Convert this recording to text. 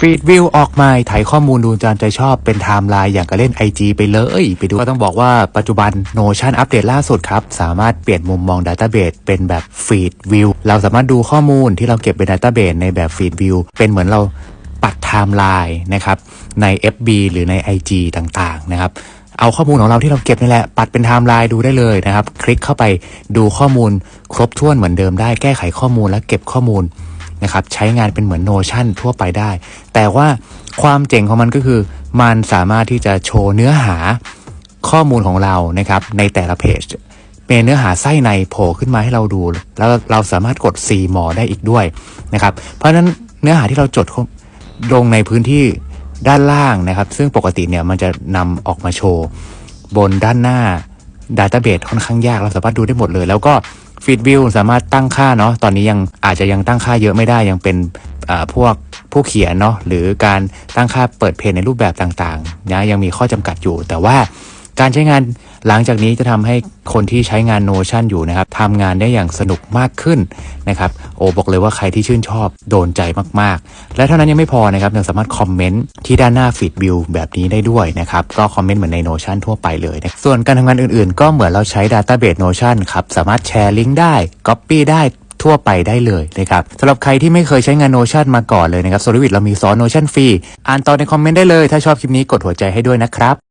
ฟีดวิวออกมาถ่ายข้อมูลดูจานใจชอบเป็นไทม์ไลน์อย่างกับเล่น IG ไปเลย ไปดูก็ต้องบอกว่าปัจจุบัน Notion อัปเดตล่าสุดครับ สามารถเปลี่ยนมุมมอง Database เป็นแบบฟีดวิวเราสามารถดูข้อมูลที่เราเก็บเป็น Database ในแบบฟีดวิวเป็นเหมือนเราปัดไทม์ไลน์นะครับใน FB หรือใน IG ต่างๆนะครับเอาข้อมูลของเราที่เราเก็บนี่แหละ ปัดเป็นไทม์ไลน์ดูได้เลยนะครับ คลิกเข้าไปดูข้อมูลครบถ้วนเหมือนเดิมได้แก้ไขข้อมูลและเก็บข้อมูล นะครับใช้งานเป็นเหมือนโนชั่นทั่วไปได้ แต่ว่าความเจ๋งของมันก็คือ มันสามารถที่จะโชว์เนื้อหาข้อมูลของเรานะครับในแต่ละเพจเป็นเนื้อหาไส้ในโผล่ขึ้นมาให้เราดู แล้วเราสามารถกด C หมอได้อีกด้วยนะครับเพราะฉะนั้นเนื้อหาที่เราจดลงในพื้นที่ด้านล่างนะครับ ซึ่งปกติเนี่ยมันจะนำออกมาโชว์ บนด้านหน้า Database ค่อนข้างยากเราสามารถดูได้หมดเลย แล้วก็ ฟีดวิวสามารถตั้งค่าเนาะตอนนี้ยังอาจจะยังตั้งค่าเยอะไม่ได้ยังเป็นอ่าพวกผู้เขียนเนาะหรือการตั้งค่าเปิดเพจในรูปแบบต่างๆนะยังมีข้อจำกัดอยู่ แต่ว่าการใช้งาน หลังจากนี้จะทำให้คนที่ใช้งาน Notion อยู่นะครับทำงานได้อย่างสนุกมากขึ้นนะครับโอบอกเลยว่าใครที่ชื่นชอบโดนใจมากๆ และเท่านั้นยังไม่พอนะครับยังสามารถคอมเมนต์ที่ด้านหน้าฟีดวิวแบบนี้ได้ด้วยนะครับก็คอมเมนต์เหมือนใน Notion ทั่วไปเลยนะส่วนการทำงานอื่นๆ ก็เหมือนเราใช้ Database Notion ครับสามารถแชร์ลิงก์ได้ Copy ได้ทั่วไปได้เลยนะครับสำหรับใครที่ไม่เคยใช้งาน Notion มาก่อนเลยนะครับ s o l i d เรามีสอน Notion ฟรีอ่านต่อในคอมเมนต์ได้เลย ถ้าชอบคลิปนี้กดหัวใจให้ด้วยนะครับ